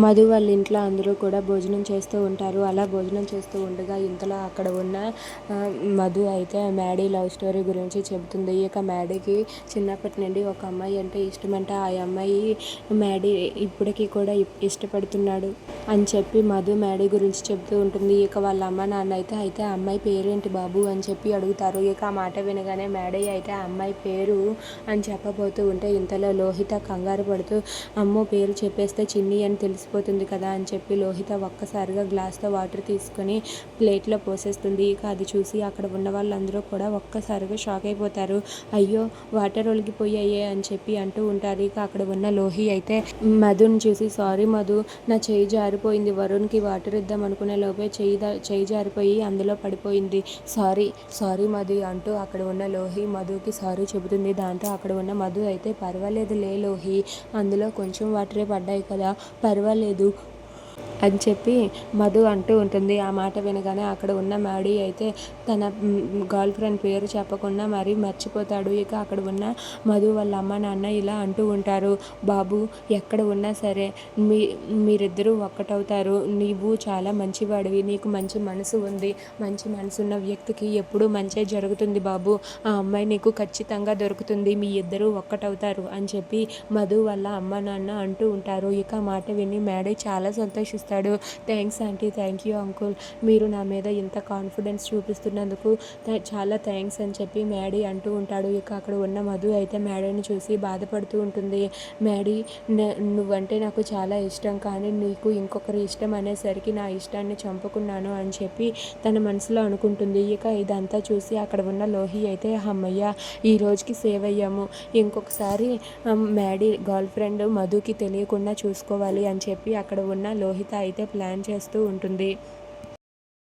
మధు వాళ్ళ ఇంట్లో అందరూ కూడా భోజనం చేస్తూ ఉంటారు. అలా భోజనం చేస్తూ ఉండగా ఇంతలో అక్కడ ఉన్న మధు అయితే మ్యాడీ లవ్ స్టోరీ గురించి చెబుతుంది. ఇక మ్యాడీకి చిన్నప్పటి నుండి ఒక అమ్మాయి అంటే ఇష్టమంటే. ఆ అమ్మాయి మ్యాడీ ఇప్పటికీ కూడా ఇష్టపడుతున్నాడు. అని చెప్పి మధు మ్యాడీ గురించి చెబుతూ ఉంటుంది. ఇక వాళ్ళ అమ్మ నాన్న అయితే అయితే అమ్మాయి పేరేంటి బాబు? అని చెప్పి అడుగుతారు. ఇక ఆ మాట వినగానే మేడయ్య అయితే ఆ అమ్మాయి పేరు అని చెప్పబోతూ ఉంటే ఇంతలో లోహిత కంగారు పడుతూ అమ్మో పేరు చెప్పేస్తే చిన్ని అని తెలిసిపోతుంది కదా అని చెప్పి లోహిత ఒక్కసారిగా గ్లాస్తో వాటర్ తీసుకొని ప్లేట్లో పోసేస్తుంది. ఇక అది చూసి అక్కడ ఉన్న వాళ్ళందరూ కూడా ఒక్కసారిగా షాక్ అయిపోతారు. అయ్యో వాటర్ ఒలిగిపోయాయే అని చెప్పి అంటూ ఉంటారు. ఇక అక్కడ ఉన్న లోహి అయితే మధుని చూసి సారీ మధు నా చేయి జారిపోయింది. వరుణ్కి వాటర్ ఇద్దాం అనుకునే లోపే చేయి చేయి జారిపోయి అందులో పడిపోయింది. సారీ సారీ మధు అంటూ అక్కడ ఉన్న లోహి మధుకి సారీ చెబుతుంది. దాంతో అక్కడ ఉన్న మధు అయితే పర్వాలేదు లే లోహి అందులో కొంచెం వాటరే పడ్డాయి కదా పర్వాలేదు. అని చెప్పి మధు అంటూ ఉంటుంది. ఆ మాట వినగానే అక్కడ ఉన్న మ్యాడీ అయితే తన గర్ల్ ఫ్రెండ్ పేరు చెప్పకుండా మరీ మర్చిపోతాడు. ఇక అక్కడ ఉన్న మధు వాళ్ళ అమ్మ నాన్న ఇలా అంటూ ఉంటారు. బాబు ఎక్కడ ఉన్నా సరే మీ మీరిద్దరూ ఒక్కటవుతారు. నీవు చాలా మంచివాడివి. నీకు మంచి మనసు ఉంది. మంచి మనసు ఉన్న వ్యక్తికి ఎప్పుడూ మంచి జరుగుతుంది బాబు. ఆ అమ్మాయి నీకు ఖచ్చితంగా దొరుకుతుంది. మీ ఇద్దరూ ఒక్కటవుతారు అని చెప్పి మధు వాళ్ళ అమ్మ నాన్న అంటూ ఉంటారు. ఇక మాట విని మేడే చాలా సంతోషిస్తారు చేస్తాడు thanks aunty thank you uncle. మీరు నా మీద ఇంత కాన్ఫిడెన్స్ చూపిస్తున్నందుకు చాలా థ్యాంక్స్ అని చెప్పి మ్యాడీ అంటూ ఉంటాడు. ఇక అక్కడ ఉన్న మధు అయితే మ్యాడీని చూసి బాధపడుతూ ఉంటుంది. మ్యాడీ నువ్వంటే నాకు చాలా ఇష్టం. కానీ నీకు ఇంకొకరి ఇష్టం అనేసరికి నా ఇష్టాన్ని చంపుకున్నాను అని చెప్పి తన మనసులో అనుకుంటుంది. ఇక ఇదంతా చూసి అక్కడ ఉన్న లోహి అయితే అమ్మయ్య ఈ రోజుకి సేవ్ అయ్యాము ఇంకొకసారి మ్యాడీ గర్ల్ ఫ్రెండ్ మధుకి తెలియకుండా చూసుకోవాలి అని చెప్పి అక్కడ ఉన్న లోహిత అయితే ప్లాన్ చేస్తూ ఉంటుంది.